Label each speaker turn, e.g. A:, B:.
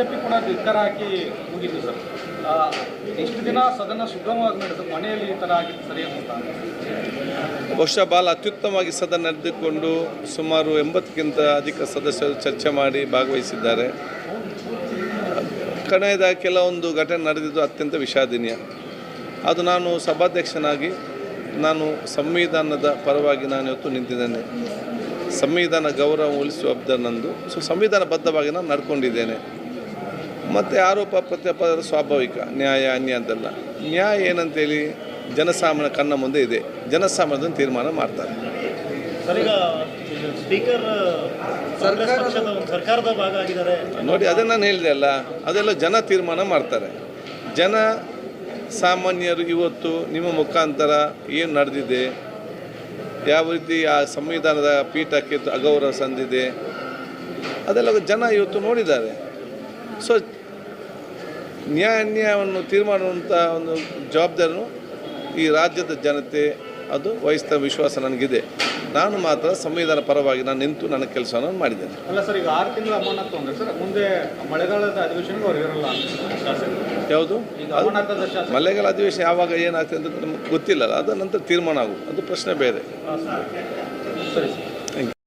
A: BJP ಕೂಡ ಧಿಕ್ಕಾರ ಹಾಕಿ ಮುಗಿತು ಸರ್. ಇಷ್ಟು ದಿನ ಸದನ ಸುಗಮವಾಗಿ ನಡೆದು ಮನೆಯಲ್ಲಿ ಈ ಥರ ಆಗಿದ್ದು ಸರಿ ಅಂತ.
B: ಬಹುಶಃ ಬಾಲ ಅತ್ಯುತ್ತಮವಾಗಿ ಸದನ ನಡೆದುಕೊಂಡು ಸುಮಾರು ಎಂಬತ್ತಕ್ಕಿಂತ ಅಧಿಕ ಸದಸ್ಯರು ಚರ್ಚೆ ಮಾಡಿ ಭಾಗವಹಿಸಿದ್ದಾರೆ. ಕಣೆಯದ ಕೆಲವೊಂದು ಘಟನೆ ನಡೆದಿದ್ದು ಅತ್ಯಂತ ವಿಷಾದನೀಯ. ಅದು ನಾನು ಸಭಾಧ್ಯಕ್ಷನಾಗಿ ನಾನು ಸಂವಿಧಾನದ ಪರವಾಗಿ ನಾನು ಇವತ್ತು ನಿಂತಿದ್ದೇನೆ. ಸಂವಿಧಾನ ಗೌರವ ಉಳಿಸುವ ನಂದು. ಸೊ, ಸಂವಿಧಾನಬದ್ಧವಾಗಿ ನಾನು ನಡ್ಕೊಂಡಿದ್ದೇನೆ. ಮತ್ತು ಆರೋಪ ಪ್ರತ್ಯಪ ಸ್ವಾಭಾವಿಕ ನ್ಯಾಯ ಅನ್ಯ ಅಂತಲ್ಲ. ನ್ಯಾಯ ಏನಂತೇಳಿ ಜನಸಾಮಾನ್ಯ ಕಣ್ಣ ಮುಂದೆ ಇದೆ. ಜನಸಾಮಾನ್ಯದನ್ನು ತೀರ್ಮಾನ ಮಾಡ್ತಾರೆ.
C: ಸರ್ ಸ್ಪೀಕರ್ ಕಾಂಗ್ರೆಸ್ ಪಕ್ಷದ ಒಂದು ಸರ್ಕಾರದ ಭಾಗ ಆಗಿದ್ದಾರೆ.
B: ನೋಡಿ ಅದನ್ನು ನಾನು ಹೇಳಿದೆ ಅಲ್ಲ ಅದೆಲ್ಲ ಜನ ತೀರ್ಮಾನ ಮಾಡ್ತಾರೆ. ಜನ ಸಾಮಾನ್ಯರು ಇವತ್ತು ನಿಮ್ಮ ಮುಖಾಂತರ ಏನು ನಡೆದಿದೆ? ಯಾವ ರೀತಿ ಆ ಸಂವಿಧಾನದ ಪೀಠಕ್ಕೆ ಅಗೌರವ ಸಂದಿದೆ? ಅದೆಲ್ಲ ಜನ ಇವತ್ತು ನೋಡಿದ್ದಾರೆ. ಸೊ ನ್ಯಾಯ ಅನ್ಯಾಯವನ್ನು ತೀರ್ಮಾನವಂಥ ಒಂದು ಜವಾಬ್ದಾರಿನೂ ಈ ರಾಜ್ಯದ ಜನತೆ ಅದು ವಹಿಸ್ತಾ ವಿಶ್ವಾಸ ನನಗಿದೆ. ನಾನು ಮಾತ್ರ ಸಂವಿಧಾನ ಪರವಾಗಿ ನಾನು ನಿಂತು ನನ್ನ ಕೆಲಸವನ್ನು ಮಾಡಿದ್ದೇನೆ.
A: ಅಲ್ಲ ಸರ್ ಈಗ ಆರು ತಿಂಗಳ ಅಮಾನತ್ತು ಅಂದ್ರೆ ಸರ್ ಮುಂದೆ ಮಳೆಗಾಲದ ಅಧಿವೇಶನ ಅವ್ರು ಇರಲ್ಲ
B: ಯಾವುದು? ಮಳೆಗಾಲ ಅಧಿವೇಶನ ಯಾವಾಗ ಏನಾಗ್ತದೆ ಅಂತ ನಮ್ಗೆ ಗೊತ್ತಿಲ್ಲ ಅದು ನಂತರ ತೀರ್ಮಾನ ಆಗುವುದು. ಅದು ಪ್ರಶ್ನೆ ಬೇರೆ.
A: ಸರ್.